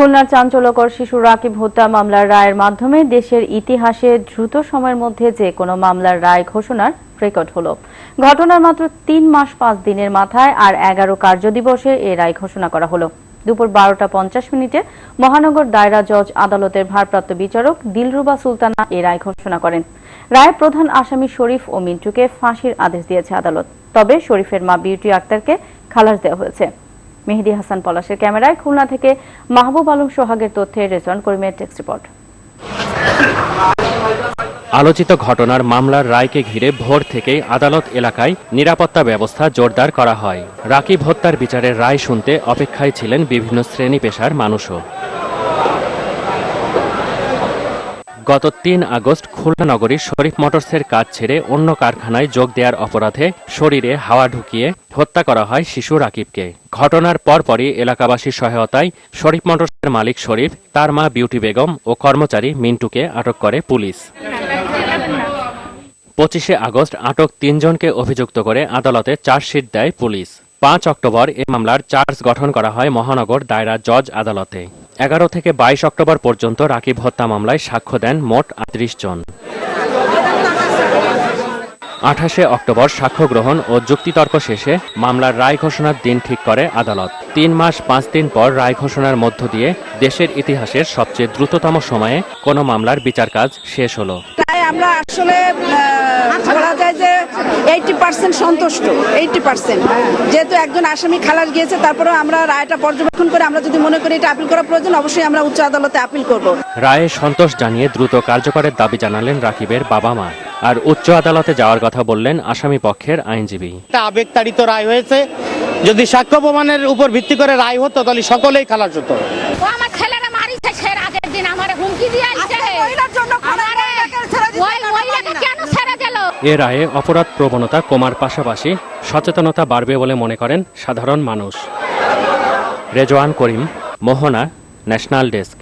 খুলনার চাঞ্চল্যকর শিশু রাকিব হত্যা মামলার রায়ের মাধ্যমে দেশের ইতিহাসে দ্রুত সময়ের মধ্যে যে কোনো মামলার রায় ঘোষণার রেকর্ড হলো। ঘটনার মাত্র তিন মাস পাঁচ দিনের মাথায় আর এগারো কার্যদিবসে এ রায় ঘোষণা করা হলো। দুপুর বারোটা পঞ্চাশ মিনিটে মহানগর দায়রা জজ আদালতের ভারপ্রাপ্ত বিচারক দিলরুবা সুলতানা এ রায় ঘোষণা করেন। রায় প্রধান আসামি শরীফ ও মিন্টুকে ফাঁসির আদেশ দিয়েছে আদালত। তবে শরীফের মা বিউটি আক্তারকে খালাস দেওয়া হয়েছে। মেহেদি হাসান পলাশের ক্যামেরায় খুলনা থেকে মাহবুব আলম সোহাগের তথ্যে রেজন করিমের টেক্সট রিপোর্ট। আলোচিত ঘটনার মামলার রায়কে ঘিরে ভোর থেকেই আদালত এলাকায় নিরাপত্তা ব্যবস্থা জোরদার করা হয়। রাকিব হত্যার বিচারের রায় শুনতে অপেক্ষায় ছিলেন বিভিন্ন শ্রেণি পেশার মানুষও। গত তিন আগস্ট খুলনা নগরীর শরীফ মোটরসের কাজ ছেড়ে অন্য কারখানায় যোগ দেওয়ার অপরাধে শরীরে হাওয়া ঢুকিয়ে হত্যা করা হয় শিশু রাকিবকে। ঘটনার পরপরই এলাকাবাসীর সহায়তায় শরীফ মোটরসের মালিক শরীফ, তার মা বিউটি বেগম ও কর্মচারী মিন্টুকে আটক করে পুলিশ। পঁচিশে আগস্ট আটক তিনজনকে অভিযুক্ত করে আদালতে চার্জশিট দেয় পুলিশ। পাঁচ অক্টোবর এ মামলার চার্জ গঠন করা হয় মহানগর দায়রা জজ আদালতে। এগারো থেকে বাইশ অক্টোবর পর্যন্ত রাকিব হত্যা মামলায় সাক্ষ্য দেন মোট আটত্রিশ জন। আঠাশে অক্টোবর সাক্ষ্য গ্রহণ ও যুক্তিতর্ক শেষে মামলার রায় ঘোষণার দিন ঠিক করে আদালত। তিন মাস পাঁচ দিন পর রায় ঘোষণার মধ্য দিয়ে দেশের ইতিহাসের সবচেয়ে দ্রুততম সময়ে কোনো মামলার বিচার কাজ শেষ হলো। তাই আমরা আসলে বলা যায় যে এইটি পার্সেন্ট সন্তুষ্ট এইটি পার্সেন্ট যেহেতু একজন আসামি খালাস গিয়েছে তারপরেও আমরা রায়টা পর্যবেক্ষণ করে আমরা যদি মনে করি এটা আপিল করা প্রয়োজন অবশ্যই আমরা উচ্চ আদালতে আপিল করব। রায়ে সন্তোষ জানিয়ে দ্রুত কার্যকরের দাবি জানালেন রাকিবের বাবা মা। আর উচ্চ আদালতে যাওয়ার কথা বললেন আসামি পক্ষের আইনজীবী। একটা আবেগতাড়িত রায় হয়েছে। যদি সাক্ষ্য প্রমাণের উপর ভিত্তি করে রায় হতো তাহলে সকলেই খালাস হতো। ও আমার ছেলেরা মারিছে সে রাতের দিন আমার হুমকি দিয়ে আসছে আমারে ওই মহিলাকে কেন ছেড়ে দিল? এ রায়ে অপরাধ প্রবণতা কমার পাশাপাশি সচেতনতা বাড়বে বলে মনে করেন সাধারণ মানুষ। Rezwan Karim Mohona national desk.